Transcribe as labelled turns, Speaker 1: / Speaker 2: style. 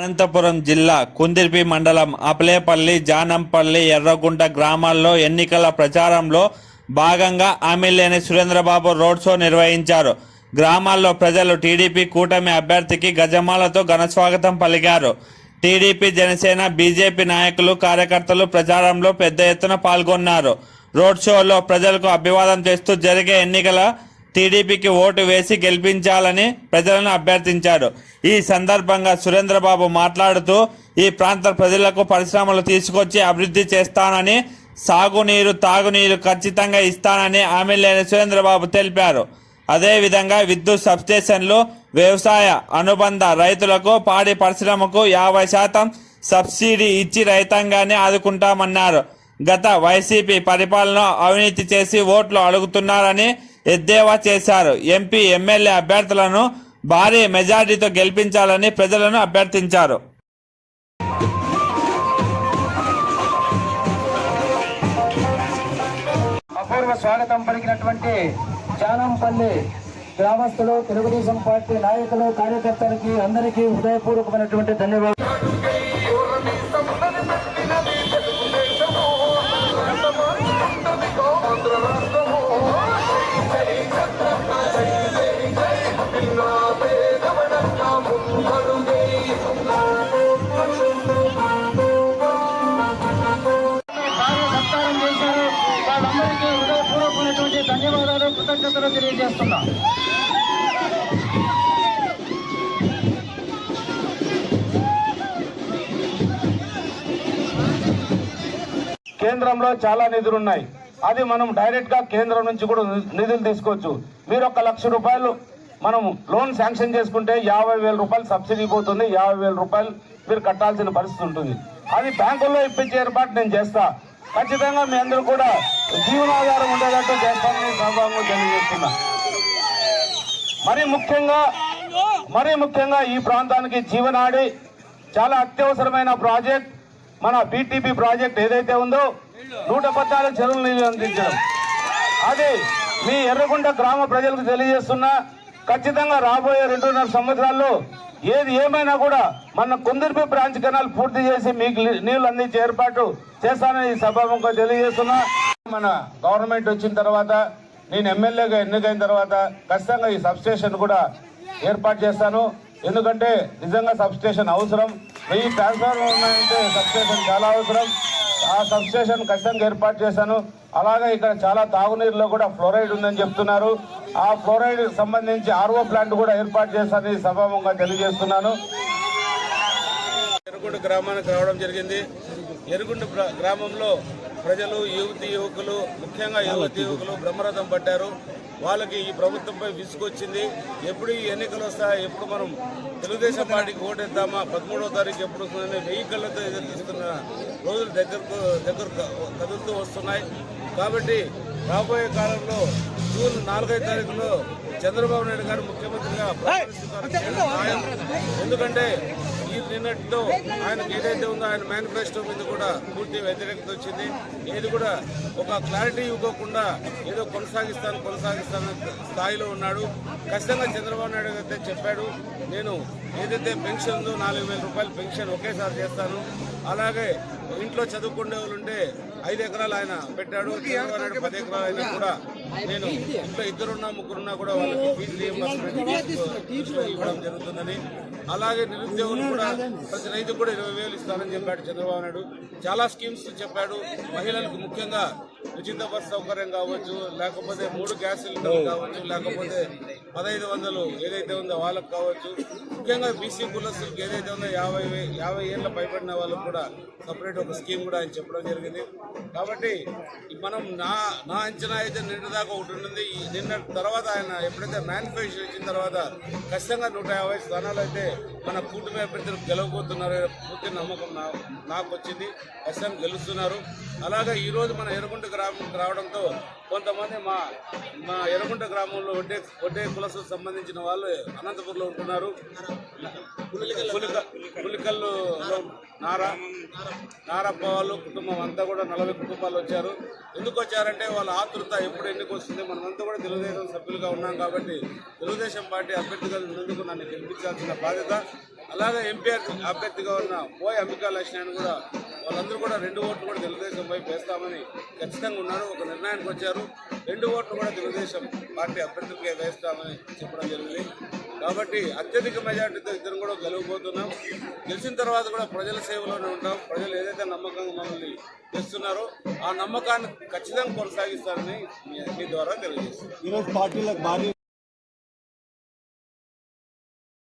Speaker 1: అనంతపురం జిల్లా కుందిర్పి మండలం అపలేపల్లి జానంపల్లి ఎర్రగుంట గ్రామాల్లో ఎన్నికల ప్రచారంలో భాగంగా ఆమెల్యేని సురేంద్రబాబు రోడ్ షో నిర్వహించారు. గ్రామాల్లో ప్రజలు టీడీపీ కూటమి అభ్యర్థికి గజమాలతో ఘనస్వాగతం పలికారు. టీడీపీ జనసేన బీజేపీ నాయకులు కార్యకర్తలు ప్రచారంలో పెద్ద ఎత్తున పాల్గొన్నారు. రోడ్ షోలో ప్రజలకు అభివాదం చేస్తూ జరిగే ఎన్నికల టీడీపీకి ఓటు వేసి గెలిపించాలని ప్రజలను అభ్యర్థించారు ఈ సందర్భంగా సురేంద్రబాబు మాట్లాడుతూ ఈ ప్రాంత ప్రజలకు పరిశ్రమలు తీసుకొచ్చి అభివృద్ధి చేస్తానని సాగునీరు తాగునీరు ఖచ్చితంగా ఇస్తానని ఆమెలేని సురేంద్రబాబు తెలిపారు. అదేవిధంగా విద్యుత్ సబ్స్టేషన్లు వ్యవసాయ అనుబంధ రైతులకు పాడి పరిశ్రమకు యాభై శాతం సబ్సిడీ ఇచ్చి రైతాంగాన్ని ఆదుకుంటామన్నారు. గత వైసీపీ పరిపాలన అవినీతి చేసి ఓట్లు అడుగుతున్నారని ఎద్దేవా చేశారు. ఎంపీ ఎమ్మెల్యే అభ్యర్థులను భారీ మెజార్టీతో గెలిపించాలని ప్రజలను అభ్యర్థించారు.
Speaker 2: అపూర్వ స్వాగతం పలికినటువంటి జానంపల్లి గ్రామస్తులు తెలుగుదేశం పార్టీ నాయకులు కార్యకర్తలకి అందరికీ హృదయపూర్వకమైనటువంటి ధన్యవాదాలు. తెలియజేస్తున్నా. కేంద్రంలో చాలా నిధులు ఉన్నాయి అది మనం డైరెక్ట్గా కేంద్రం నుంచి కూడా నిధులు తీసుకోవచ్చు. మీరు ఒక లక్ష రూపాయలు మనం లోన్ శాంక్షన్ చేసుకుంటే యాభై వేల రూపాయలు సబ్సిడీ పోతుంది. యాభై వేల రూపాయలు మీరు కట్టాల్సిన పరిస్థితి ఉంటుంది. అది బ్యాంకుల్లో ఇప్పించే ఏర్పాటు నేను చేస్తా. ఖచ్చితంగా మీ అందరూ కూడా జీవనాధారం ఉండేటట్టు చేస్తానని సందర్భంగా తెలియజేస్తున్నా. మరి ముఖ్యంగా మరి ముఖ్యంగా ఈ ప్రాంతానికి జీవనాడి చాలా అత్యవసరమైన ప్రాజెక్ట్ మన బీటీపీ ప్రాజెక్ట్ ఏదైతే ఉందో నూట పద్నాలుగు చెరువులు నీళ్ళు అందించడం. అది మీ ఎర్రగుంట గ్రామ ప్రజలకు తెలియజేస్తున్నా ఖచ్చితంగా రాబోయే రెండున్నర సంవత్సరాల్లో ఏది ఏమైనా కూడా మన కుందిర్పి బ్రాంచ్ కెనాల్ పూర్తి చేసి మీకు నీళ్ళు నీళ్ళు అందించే ఏర్పాటు చేస్తానని ఈ సభాముఖంగా తెలియజేస్తున్నా. మన గవర్నమెంట్ వచ్చిన తర్వాత నేను ఎమ్మెల్యేగా ఎన్నికైన తర్వాత ఖచ్చితంగా ఈ సబ్స్టేషన్ కూడా ఏర్పాటు చేస్తాను. ఎందుకంటే నిజంగా సబ్స్టేషన్ అవసరం. వెయ్యి ట్రాన్స్ఫార్మర్ ఉన్నాయంటే సబ్స్టేషన్ చాలా అవసరం. ఆ సబ్స్టేషన్ ఖచ్చితంగా ఏర్పాటు చేశాను. అలాగే ఇక్కడ చాలా తాగునీరులో కూడా ఫ్లోరైడ్ ఉందని చెప్తున్నారు. ఆ ఫ్లోరైడ్ సంబంధించి ఆర్ఓ ప్లాంట్ కూడా ఏర్పాటు చేస్తానని సభాముఖంగా తెలియజేస్తున్నాను.
Speaker 3: ఎరుగుంట గ్రామానికి రావడం జరిగింది. ఎరుగుంట ప్ర- గ్రామంలో ప్రజలు యువతి యువకులు ముఖ్యంగా యువతి యువకులు బ్రహ్మరథం పట్టారు. వాళ్ళకి ఈ ప్రభుత్వంపై విసుగొచ్చింది. ఎప్పుడు ఈ ఎన్నికలు వస్తాయి ఎప్పుడు మనం తెలుగుదేశం పార్టీకి ఓటేద్దామా పదమూడవ తారీఖు ఎప్పుడు వస్తుందని వెయ్యి కళ్ళతో ఎదురు చూస్తున్న రోజులు దగ్గరకు దగ్గర కదులుతూ వస్తున్నాయి. కాబట్టి రాబోయే కాలంలో జూన్ నాలుగైదు తారీఖులో చంద్రబాబు నాయుడు గారు ముఖ్యమంత్రిగా. ఎందుకంటే నిన్నటితో ఆయనకు ఏదైతే ఉందో ఆయన మేనిఫెస్టో మీద కూడా పూర్తి వ్యతిరేకత వచ్చింది. ఏది కూడా ఒక క్లారిటీ ఇవ్వకుండా ఏదో కొనసాగిస్తాను కొనసాగిస్తాను స్థాయిలో ఉన్నాడు. ఖచ్చితంగా చంద్రబాబు నాయుడు అయితే చెప్పాడు. నేను ఏదైతే పెన్షన్ ఉందో నాలుగు వేల రూపాయలు పెన్షన్ ఒకేసారి చేస్తాను అలాగే ఇంట్లో చదువుకునే వాళ్ళు ఉంటే ఐదు ఎకరాలు ఆయన పెట్టాడు చంద్రబాబు పది ఎకరాలు అయినా కూడా నేను ఇంట్లో ఇద్దరున్నా ముగ్గురున్నా కూడా వాళ్ళకి ఫీజు ఇవ్వడం జరుగుతుందని. అలాగే నిరుద్యోగులు కూడా ప్రతి రైతు కూడా ఇరవై వేలు ఇస్తానని చెప్పాడు చంద్రబాబు నాయుడు. చాలా స్కీమ్స్ చెప్పాడు. మహిళలకు ముఖ్యంగా ఉచిత బస్ సౌకర్యం కావచ్చు లేకపోతే మూడు గ్యాస్ సిలిండర్లు కావచ్చు లేకపోతే పదహైదు వందలు ఏదైతే ఉందో వాళ్ళకు కావచ్చు. ముఖ్యంగా బీసీ కులస్తులకు ఏదైతే ఉందో యాభై యాభై ఏళ్ళ పైబడిన వాళ్ళకు కూడా సపరేట్ ఒక స్కీమ్ కూడా ఆయన చెప్పడం జరిగింది. కాబట్టి మనం నా నా అంచనా అయితే నిన్న దాకా ఒకటి ఉంటుంది నిన్న తర్వాత ఆయన ఎప్పుడైతే మేనిఫెస్టో ఇచ్చిన తర్వాత ఖచ్చితంగా నూట యాభై స్థానాలు అయితే మన కూటమి అభ్యర్థులు గెలవబోతున్నారు పూర్తి నమ్మకం నాకు వచ్చింది ఖచ్చితంగా గెలుస్తున్నారు. అలాగే ఈ రోజు మన ఎర్రగుంట గ్రామం రావడంతో కొంతమంది మా మా ఎర్రగుంట గ్రామంలో ఒడ్డే ఒడ్డే కులసు సంబంధించిన వాళ్ళు అనంతపురంలో ఉంటున్నారు. పులిక- పులికల్లో నారా నారప్ప వాళ్ళు కుటుంబం అంతా కూడా నలభై కుటుంబాలు వచ్చారు. ఎందుకు వచ్చారంటే వాళ్ళ ఆతృత ఎప్పుడు ఎన్నిక వస్తుంది మనమంతా కూడా తెలుగుదేశం సభ్యులుగా ఉన్నాం కాబట్టి తెలుగుదేశం పార్టీ అభ్యర్థిగా ఉన్నందుకు నన్ను గెలిపించాల్సిన బాధ్యత. అలాగే ఎంపీ అభ్యర్థిగా ఉన్న పోయి అంబికా లక్ష్మణ్ కూడా వాళ్ళందరూ కూడా రెండు ఓట్లు కూడా తెలుగుదేశం వైపు వేస్తామని ఖచ్చితంగా ఉన్నారు. ఒక నిర్ణయానికి వచ్చారు. రెండు ఓట్లు కూడా తెలుగుదేశం పార్టీ అభ్యర్థులకే వేస్తామని చెప్పడం జరిగింది. కాబట్టి అత్యధిక మెజార్టీతో ఇద్దరు కూడా గెలవబోతున్నాం. గెలిచిన తర్వాత కూడా ప్రజల సేవలోనే ఉంటాం. ప్రజలు ఏదైతే నమ్మకంగా మమ్మల్ని తెస్తున్నారో ఆ నమ్మకాన్ని ఖచ్చితంగా కొనసాగిస్తారని మీ ద్వారా తెలియజేస్తాం
Speaker 4: ఈరోజు పార్టీలకు భారీ